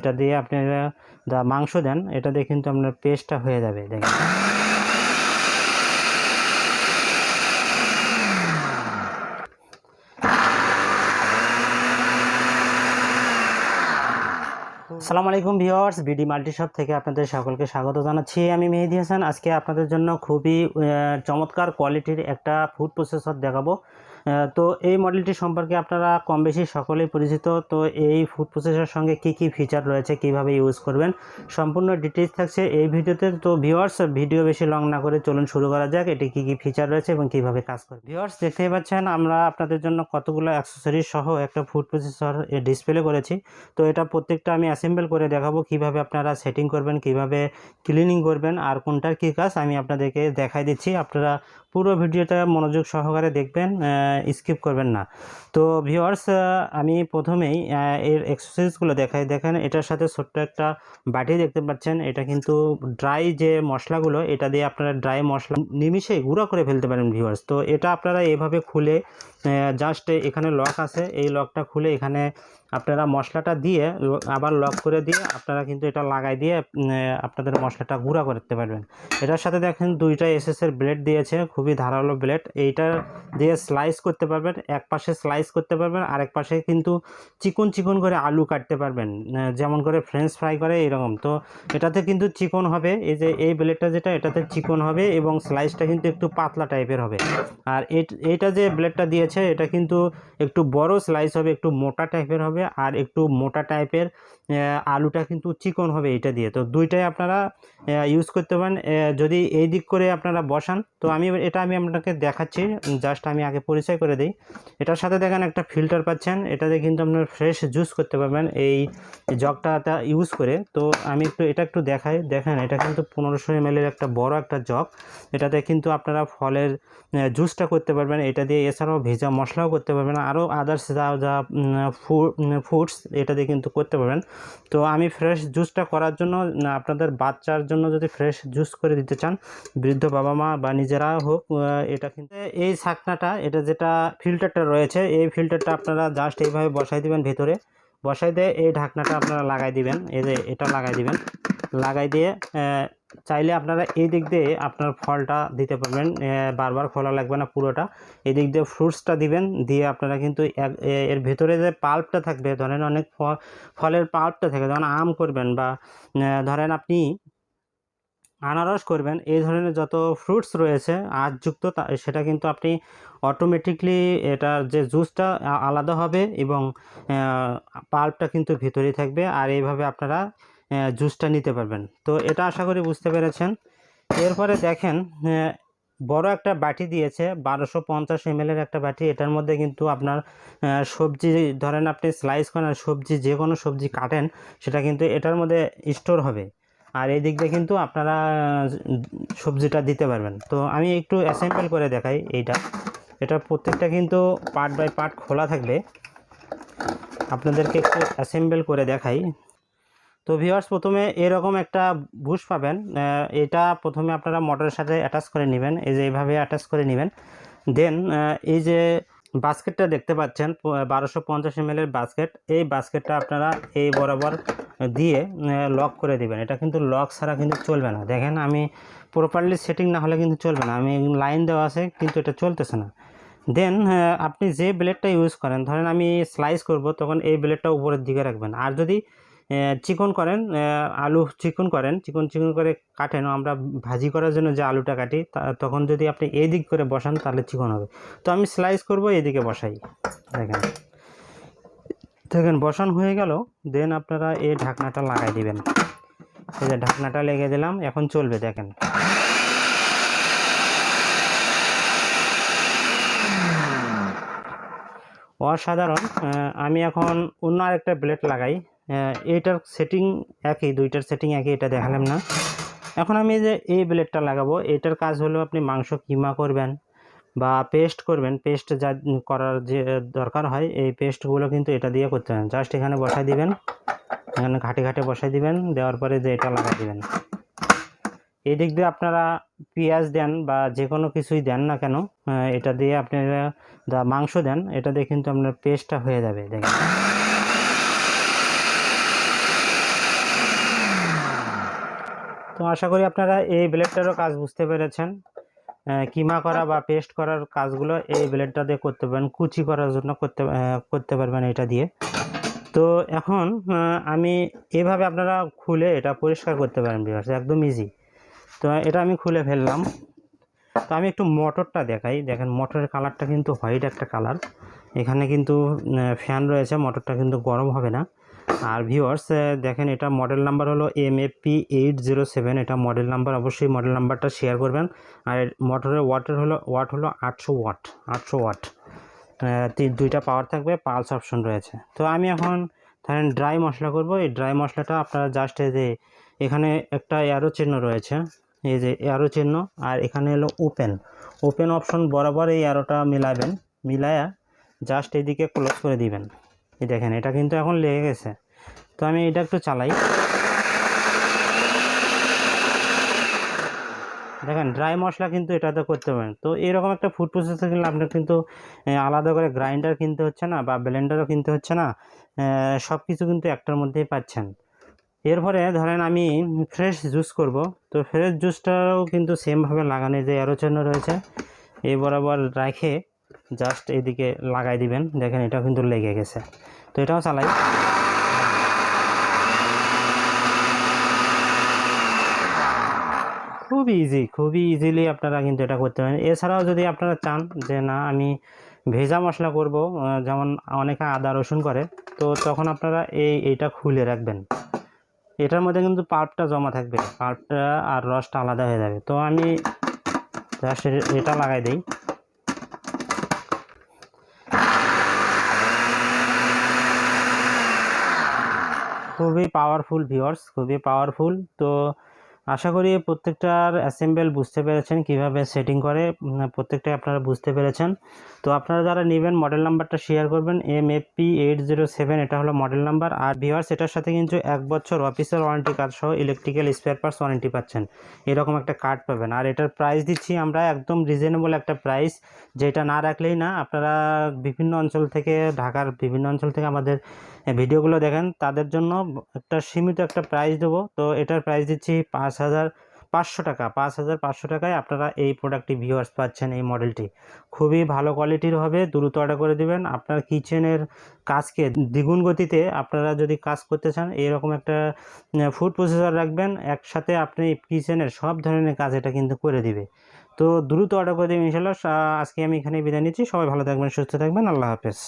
এটা দিয়ে আপনারা যা মাংস দেন এটা দিয়ে কিন্তু আপনার পেস্টটা হয়ে যাবে দেখেন। আসসালামু আলাইকুম ভিউয়ার্স, বিডি মাল্টি শপ থেকে আপনাদের সকলকে স্বাগত জানাচ্ছি। আমি মেহেদি হাসান। আজকে আপনাদের জন্য খুবই চমৎকার কোয়ালিটির একটা ফুড প্রসেসর দেখাবো। তো এই মডেলটি সম্পর্কে আপনারা কম বেশি সকলেই পরিচিত। তো এই ফুড প্রসেসর সঙ্গে কি কি ফিচার রয়েছে, কীভাবে ইউজ করবেন, সম্পূর্ণ ডিটেলস থাকছে এই ভিডিওতে। তো ভিউয়ার্স, ভিডিও বেশি লং না করে চলুন শুরু করা যাক, এটি কি কি ফিচার রয়েছে এবং কীভাবে কাজ করবে। ভিউয়ার্স, দেখতেই পাচ্ছেন, আমরা আপনাদের জন্য কতগুলো অ্যাক্সেসরিজ সহ একটা ফুড প্রসেসর ডিসপ্লে করেছি। তো এটা প্রত্যেকটা আমি অ্যাসেম্বল করে দেখাবো কীভাবে আপনারা সেটিং করবেন, কীভাবে ক্লিনিং করবেন আর কোনটার কী কাজ আমি আপনাদেরকে দেখাই দিচ্ছি। আপনারা পুরো ভিডিওটা মনোযোগ সহকারে দেখবেন স্কিপ করবেন না। তো ভিউয়ার্স আমি প্রথমেই এর এক্সারসাইজগুলো দেখাই। দেখেন, এটার সাথে ছোট্ট একটা বাটি দেখতে পাচ্ছেন। এটা কিন্তু ড্রাই যে মশলাগুলো, এটা দিয়ে আপনারা ড্রাই মশলা নিমিষেই গুঁড়ো করে ফেলতে পারেন ভিউয়ার্স তো এটা আপনারা এভাবে খুলে জাস্ট এখানে লক আছে। এই লকটা খুলে এখানে আপনারা মশলাটা দিয়ে আবার লক করে দিয়ে আপনারা কিন্তু এটা লাগাই দিয়ে আপনাদের মশলাটা গুঁড়া করতে পারবেন। এটার সাথে দেখেন দুইটা এসএসের ব্লেড দিয়েছে, খুবই ধারালো ব্লেড এইটা দিয়ে স্লাইস করতে পারবেন, এক পাশে স্লাইস করতে পারবেন, আরেক পাশে কিন্তু চিকন চিকন করে আলু কাটতে পারবেন। যেমন করে ফ্রেঞ্চ ফ্রাই করে এরকম। তো এটাতে কিন্তু চিকন হবে, এই যে, এই ব্লেডটা যেটা, এটাতে চিকন হবে এবং স্লাইসটা কিন্তু একটু পাতলা টাইপের হবে। আর এই- এইটা যে ব্লেডটা দিয়েছে এটা কিন্তু একটু বড় স্লাইস হবে, একটু মোটা টাইপের হবে আর একটু মোটা টাইপের আলুটা কিন্তু চিকন হবে এটা দিয়ে। তো দুইটাই আপনারা ইউজ করতে পারেন। যদি এই দিক করে আপনারা বসান, তো আমি এটা আমি আপনাকে দেখাচ্ছি জাস্ট আমি আগে পরিচয় করে দিই। এটার সাথে দেখেন একটা ফিল্টার পাচ্ছেন, এটাতে কিন্তু আপনার ফ্রেশ জুস করতে পারবেন এই জগটা ইউজ করে। তো আমি একটু, এটা একটু দেখাই, দেখেন এটা কিন্তু পনেরোশো এম একটা বড় একটা জগ। এটাতে কিন্তু আপনারা ফলের জুসটা করতে পারবেন, এটা দিয়ে এছাড়াও ভেজা মশলাও করতে পারবেন। আরও আদার্স যা যা ফুডস এটা দিয়ে কিন্তু করতে পারবেন। তো আমি ফ্রেশ জুসটা করার জন্য আপনাদের বাচ্চার জন্য যদি ফ্রেশ জুস করে দিতে চান, বৃদ্ধ বাবা মা বা নিজেরা হোক এটা কিন্তু এই ছাকনাটা এটা যেটা ফিল্টারটা রয়েছে, এই ফিল্টারটা আপনারা জাস্ট এইভাবে বসাই দিবেন ভেতরে। বসাই দিয়ে এই ঢাকনাটা আপনারা লাগাই দিবেন, এই যে এটা লাগাই দিবেন। লাগাই দিয়ে চাইলে আপনারা এই দিক দিয়ে আপনার ফলটা দিতে পারবেন। বারবার খোলা লাগবে না পুরোটা। এই দিক দিয়ে ফ্রুটসটা দিবেন, দিয়ে আপনারা কিন্তু এর ভেতরে যে পাল্পটা থাকবে, ধরেন অনেক ফলের পাল্পটা থাকে, যেমন আম করবেন বা ধরেন আপনি আনারস করবেন, এই ধরনের যত ফ্রুটস রয়েছে আজযুক্ত তা- সেটা কিন্তু আপনি অটোমেটিকলি এটার যে জুসটা আলাদা হবে এবং পাল্পটা কিন্তু ভিতরেই থাকবে। আর এইভাবে আপনারা জুসটা নিতে পারবেন। তো এটা আশা করি বুঝতে পেরেছেন। এরপরে দেখেন বড় একটা বাটি দিয়েছে, বারোশো পঞ্চাশ এমএলের একটা বাটি। এটার মধ্যে কিন্তু আপনার সবজি, ধরেন আপনি স্লাইস করেন সবজি, যে কোনো সবজি কাটেন, সেটা কিন্তু এটার মধ্যে স্টোর হবে। আর এই দিক দিয়ে কিন্তু আপনারা সবজিটা দিতে পারবেন। তো আমি একটু অ্যাসেম্বল করে দেখাই এইটা। এটা প্রত্যেকটা কিন্তু পার্ট বাই পার্ট খোলা থাকবে। আপনাদেরকে একটু অ্যাসেম্বল করে দেখাই। তো ভিওয়ার্স প্রথমে এরকম একটা বুশ পাবেন। এটা প্রথমে আপনারা মোটরের সাথে অ্যাটাচ করে নেবেন। এই যে এইভাবে অ্যাটাচ করে নেবেন। দেন এই যে বাস্কেটটা দেখতে পাচ্ছেন বারোশো পঞ্চাশ এমএলের বাস্কেট এই বাস্কেটটা আপনারা এই বরাবর দিয়ে লক করে দিবেন। এটা কিন্তু লক ছাড়া কিন্তু চলবে না। দেখেন, আমি প্রপারলি সেটিং না হলে কিন্তু চলবে না। আমি লাইন দেওয়া আছে, কিন্তু এটা চলতেছে না। দেন আপনি যে ব্লেডটা ইউজ করেন, ধরেন আমি স্লাইস করব, তখন এই ব্লেডটা উপরের দিকে রাখবেন। আর যদি চিকন করেন আলু চিকন করেন, চিকন চিকন করে কাটেন। আমরা ভাজি করার জন্য যে আলুটা কাটি তখন যদি আপনি এই দিক করে বসান, তাহলে চিকন হবে। তো আমি স্লাইস করব, এদিকে বসাই। দেখেন। দেখেন, বসান হয়ে গেল। দেন আপনারা এই ঢাকনাটা লাগাই দিবেন। এই যে ঢাকনাটা লেগে দিলাম, এখন চলবে, দেখেন। অসাধারণ। আমি এখন অন্য আরেকটা ব্লেড লাগাই। আহ, এইটার সেটিং একই দুইটার সেটিং একই এটা দেখালাম না। এখন আমি যে এই ব্লেডটা লাগাবো এটার কাজ হলো আপনি মাংস কিমা করবেন বা পেস্ট করবেন। পেস্ট যা করার যে দরকার হয় এই পেস্টগুলো কিন্তু এটা দিয়ে করতে হবে। জাস্ট এখানে বসাই দিবেন এখানে ঘাটে ঘাটে বসাই দিবেন দেওয়ার পরে যে এটা লাগাই দিবেন। এই দিক দিয়ে আপনারা পেঁয়াজ দেন বা যে কোনো কিছুই দেন না কেন এটা দিয়ে আপনারা মাংস দেন এটা দিয়ে কিন্তু আপনার পেস্টটা হয়ে যাবে দেখেন। তো আশা করি আপনারা এই ব্লেডটারও কাজ বুঝতে পেরেছেন। কিমা করা বা পেস্ট করার কাজগুলো এই ব্লেডটা দিয়ে করতে পারেন কুচি করার জন্য করতে করতে পারবেন এটা দিয়ে। তো এখন আমি এভাবে আপনারা খুলে এটা পরিষ্কার করতে পারেন ভিউয়ার্স একদম ইজি তো এটা আমি খুলে ফেললাম। তো আমি একটু মোটরটা দেখাই। দেখেন, মোটরের কালারটা কিন্তু হোয়াইট একটা কালার। এখানে কিন্তু ফ্যান রয়েছে, মোটরটা কিন্তু গরম হবে না। আর ভিউয়ার্স দেখেন এটা মডেল নাম্বার হলো M P eight zero seven এটা মডেল নাম্বার অবশ্যই মডেল নাম্বারটা শেয়ার করবেন। আর মোটরের ওয়াটের হলো ওয়াট হলো আটশো ওয়াট আটশো ওয়াট দুইটা পাওয়ার থাকবে পালস অপশন রয়েছে। তো আমি এখন ধরেন ড্রাই মশলা করব, এই ড্রাই মশলাটা আপনারা জাস্ট এই যে এখানে একটা অ্যারো চিহ্ন রয়েছে, এই যে অ্যারো চিহ্ন, আর এখানে হলো ওপেন ওপেন অপশন বরাবর এই অ্যারোটা মিলাবেন, মিলায়া জাস্ট এদিকে ক্লোজ করে দিবেন। এই দেখেন, এটা কিন্তু এখন লেগে গেছে। তো আমি এটা একটু চালাই। দেখেন ড্রাই মশলা কিন্তু এটাতে করতে পারেন। তো এরকম একটা ফুড প্রসেসর কিনলে আপনার কিন্তু আলাদা করে গ্রাইন্ডার কিনতে হচ্ছে না বা ব্লেন্ডারও কিনতে হচ্ছে না সব কিছু কিন্তু একটার মধ্যেই পাচ্ছেন। এরপরে ধরেন আমি ফ্রেশ জুস করব। তো ফ্রেশ জুসটাও কিন্তু সেমভাবে লাগানো যে অ্যারোচন্ন রয়েছে, এই বরাবর রেখে জাস্ট এইদিকে লাগাই দিবেন। দেখেন এটাও কিন্তু লেগে গেছে। তো এটাও চালাই। খুবই ইজি খুবই ইজিলি আপনারা কিন্তু এটা করতে পারেন। এছাড়াও যদি আপনারা চান যে, না, আমি ভেজা মশলা করব যেমন অনেকে আদা, রসুন করে, তো তখন আপনারা এই, এইটা খুলে রাখবেন। এটার মধ্যে কিন্তু পাল্পটা জমা থাকবে। পাল্পটা আর রসটা আলাদা হয়ে যাবে। তো আমি জাস্ট এটা লাগাই দিই। খুবই পাওয়ারফুল ভিওর্স খুবই পাওয়ারফুল তো আশা করি প্রত্যেকটার অ্যাসেম্বল বুঝতে পেরেছেন, কীভাবে সেটিং করে প্রত্যেকটাই আপনারা বুঝতে পেরেছেন। তো আপনারা যারা নেবেন মডেল নাম্বারটা শেয়ার করবেন M F P eight zero seven এটা হলো মডেল নাম্বার আর ভিউয়ার্স এটার সাথে কিন্তু এক বছর অফিসিয়াল ওয়ারেন্টি কার্ড সহ ইলেকট্রিক্যাল স্পেয়ার পার্টস ওয়ারেন্টি পাচ্ছেন। এরকম একটা কার্ড পাবেন। আর এটার প্রাইস দিচ্ছি আমরা একদম রিজনেবল একটা প্রাইস যেটা না রাখলেই না, আপনারা বিভিন্ন অঞ্চল থেকে, ঢাকার বিভিন্ন অঞ্চল থেকে আমাদের ভিডিওগুলো দেখেন, তাদের জন্য একটা সীমিত একটা প্রাইস দেবো। তো এটার প্রাইস দিচ্ছি পাঁচ হাজার পাঁচশো টাকা, পাঁচ হাজার পাঁচশো টাকায় আপনারা এই প্রোডাক্টটি ভিউয়ার্স পাচ্ছেন এই মডেলটি খুবই ভালো কোয়ালিটির হবে, দ্রুত অর্ডার করে দিবেন। আপনার কিচেনের কাজকে দ্বিগুণ গতিতে আপনারা যদি কাজ করতে চান, এরকম একটা ফুড প্রসেসর রাখবেন, একসাথে আপনি কিচেনের সব ধরনের কাজ এটা কিন্তু করে দিবে। তো দ্রুত অর্ডার করে দেবেন ইনশাল্লাহ আজকে আমি এখানে বিদায় নিচ্ছি। সবাই ভালো থাকবেন, সুস্থ থাকবেন। আল্লাহ হাফেজ।